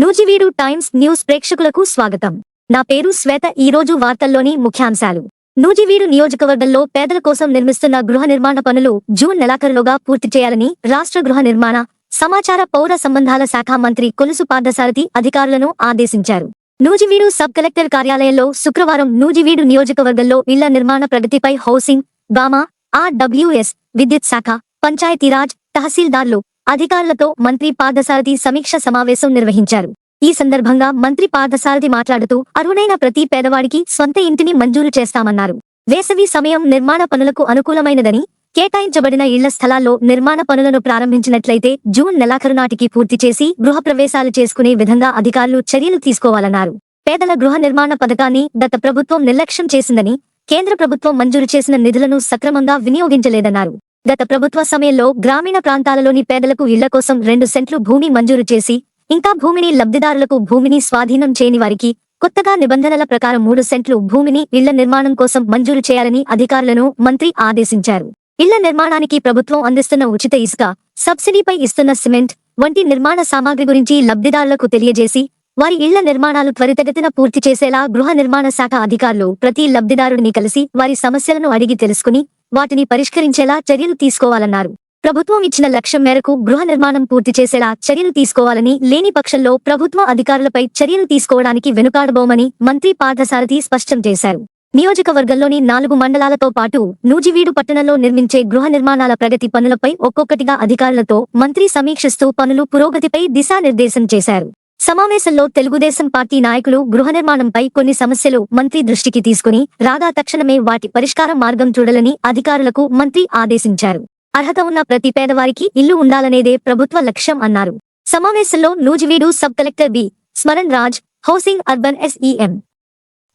Nuzvid times news ప్రేక్షకులకు స్వాగతం. నా పేరు శ్వేత ఈ రోజు వార్తల్లోని ముఖ్యాంశాలు. నూజివీడు నియోజకవర్గంలో పేదల కోసం నిర్మిస్తున్న గృహ నిర్మాణ పనులు జూన్ నెలాఖరులోగా పూర్తి చేయాలని రాష్ట్ర గృహ నిర్మాణ సమాచార పౌర సంబంధాల శాఖ మంత్రి కొలుసు పార్థసారథి అధికారులను ఆదేశించారు. నూజివీడు సబ్ కలెక్టర్ కార్యాలయంలో శుక్రవారం నూజివీడు నియోజకవర్గంలో ఇళ్ళ నిర్మాణ ప్రగతిపై హౌసింగ్ బామా ఆర్డబ్ల్యూఎస్ విద్యుత్ శాఖ పంచాయతీరాజ్ తహసీల్దార్లు అధికారులతో మంత్రి పార్థసారథి సమీక్ష సమావేశం నిర్వహించారు. ఈ సందర్భంగా మంత్రి పార్థసారథి మాట్లాడుతూ అర్హుడైన ప్రతి పేదవాడికి స్వంత ఇంటిని మంజూరు చేస్తామన్నారు. వేసవి సమయం నిర్మాణ పనులకు అనుకూలమైనదని కేటాయించబడిన ఇళ్ళ స్థలాల్లో నిర్మాణ పనులను ప్రారంభించినట్లయితే జూన్ నెలాఖరు నాటికి పూర్తి చేసి గృహప్రవేశాలు చేసుకునే విధంగా అధికారులు చర్యలు తీసుకోవాలన్నారు. పేదల గృహ నిర్మాణ పథకాన్ని గత ప్రభుత్వం నిర్లక్ష్యం చేసిందని కేంద్ర ప్రభుత్వం మంజూరు చేసిన నిధులను సక్రమంగా వినియోగించలేదన్నారు. గత ప్రభుత్వ సమయంలో గ్రామీణ ప్రాంతాలలోని పేదలకు ఇళ్ళ కోసం రెండు సెంట్లు భూమి మంజూరు చేసి ఇంకా భూమిని లబ్ధిదారులకు భూమిని స్వాధీనం చేయని వారికి కొత్తగా నిబంధనల ప్రకారం మూడు సెంట్లు భూమిని ఇళ్ళ నిర్మాణం కోసం మంజూరు చేయాలని అధికారులను మంత్రి ఆదేశించారు. ఇళ్ళ నిర్మాణానికి ప్రభుత్వం అందిస్తున్న ఉచిత ఇసుక సబ్సిడీపై ఇస్తున్న సిమెంట్ వంటి నిర్మాణ సామాగ్రి గురించి లబ్ధిదారులకు తెలియజేసి వారి ఇళ్ళ నిర్మాణాలు త్వరితగతిన పూర్తి చేసేలా గృహ నిర్మాణ శాఖ అధికారులు ప్రతి లబ్ధిదారుడిని కలిసి వారి సమస్యలను అడిగి తెలుసుకుని వాటిని పరిష్కరించేలా చర్యలు తీసుకోవాలన్నారు. ప్రభుత్వం ఇచ్చిన లక్ష్యం మేరకు గృహ నిర్మాణం పూర్తి చేసేలా చర్యలు తీసుకోవాలని లేని పక్షంలో ప్రభుత్వ అధికారులపై చర్యలు తీసుకోవడానికి వెనుకాడబోమని మంత్రి పార్థసారథి స్పష్టం చేశారు. నియోజకవర్గంలోని నాలుగు మండలాలతో పాటు నూజివీడు పట్టణంలో నిర్మించే గృహ నిర్మాణాల ప్రగతి పనులపై ఒక్కొక్కటిగా అధికారులతో మంత్రి సమీక్షిస్తూ పనులు పురోగతిపై దిశానిర్దేశం చేశారు. సమావేశంలో తెలుగుదేశం పార్టీ నాయకులు గృహ నిర్మాణంపై కొన్ని సమస్యలు మంత్రి దృష్టికి తీసుకుని రాగా తక్షణమే వాటి పరిష్కార మార్గం చూడాలని అధికారులకు మంత్రి ఆదేశించారు. అర్హత ఉన్న ప్రతి పేదవారికి ఇల్లు ఉండాలనేదే ప్రభుత్వ లక్ష్యం అన్నారు. సమావేశంలో Nuzvid sub collector B. Smaran Raj housing urban SEM.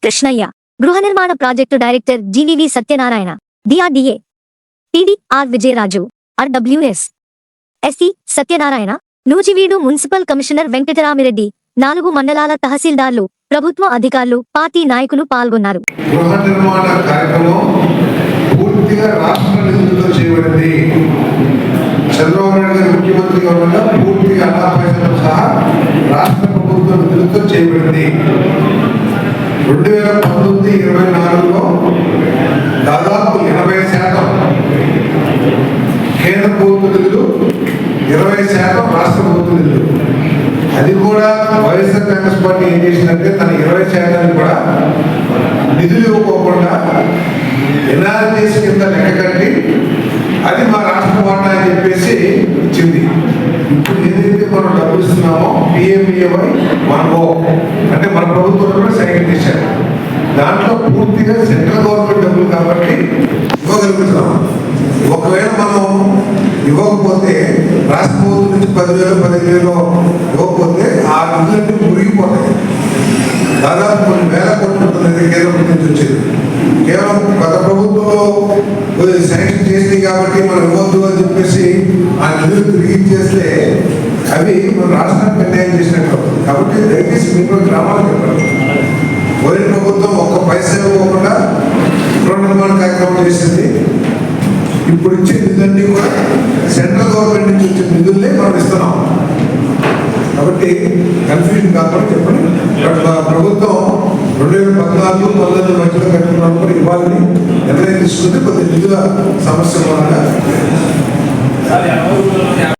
Krishnaiah. గృహ నిర్మాణ project director GVV Satyanarayana. DRDA. TDR Vijayaraju. RWS. SE Satyanarayana. Nuzvid municipal commissioner Venkataramireddy నాలుగు మండలాల తహసీల్దార్లు ప్రభుత్వ అధికారులు పార్టీ నాయకులు పాల్గొన్నారు. గృహ నిర్మాణ కార్యక్రమం పూర్తిగా రాష్ట్ర నిధులతో చేయబడింది. చంద్రబాబు నాయుడు గారు ముఖ్యమంత్రిగా ఉండగా పూర్తిగా అన్నా సహా రాష్ట్ర ప్రభుత్వ నిధులతో చేయబడింది. రెండు వేల పంతొమ్మిది ఇరవై నాలుగులో దాదాపు ఎనభై శాతం కేంద్ర ప్రభుత్వ శాతం రాష్ట్ర ప్రభుత్వం అది కూడా వైఎస్ఆర్ కాంగ్రెస్ పార్టీ ఏం చేసిందంటే తన ఇరవై శాతాన్ని కూడా నిధులు ఇవ్వకోకుండా ఎన్ఆర్జీఎస్ కింద లెక్క కట్టి అది మా రాష్ట్ర వాటా అని చెప్పేసి ఇచ్చింది. ఇప్పుడు ఏదైతే మనం డబ్బులు ఇస్తున్నామో పిఎంఈవై వన్ ఓ అంటే మన ప్రభుత్వం కూడా సైకిల్ చేశారు దాంట్లో పూర్తిగా సెంట్రల్ గవర్నమెంట్ డబ్బులు కాబట్టి ఇవ్వగలుగుతున్నాం. ఒకవేళ మనం ఇవ్వకపోతే రాష్ట్ర ప్రభుత్వం నుంచి పదివేలు పదివేలు ఇవ్వకపోతే ఆ నిధులన్నీ మురిగిపోతాయి. దాదాపు కొన్ని వేల కోట్లు ఉంటుంది కేంద్రం నుంచి వచ్చేది. కేవలం గత ప్రభుత్వంలో శాంక్షన్ చేసింది కాబట్టి మనం ఇవ్వద్దు అని చెప్పేసి ఆ నిధులు తిరిగి ఇచ్చేస్తే అవి మన రాష్ట్రానికి అన్యాయం చేసినట్టు అవుతుంది. కాబట్టి దయచేసి మీరు గ్రామాలకు చెప్పండి పోయిన ప్రభుత్వం ఒక్క పైసా ఇవ్వకుండా గృహ నిర్మాణ కార్యక్రమం చేసింది. ఇప్పుడు ఇచ్చే నిధులన్నీ కూడా సెంట్రల్ గవర్నమెంట్ నుంచి వచ్చే నిధులనే మనం ఇస్తున్నాం. కాబట్టి కన్ఫ్యూజన్ కాకుండా చెప్పండి. బట్ ప్రభుత్వం రెండు వేల పద్నాలుగు పంతొమ్మిది మధ్యలో కట్టుకున్నప్పుడు ఇవ్వాలని నిర్ణయం తీసుకుంటే కొద్ది నిధుల సమస్య కూడా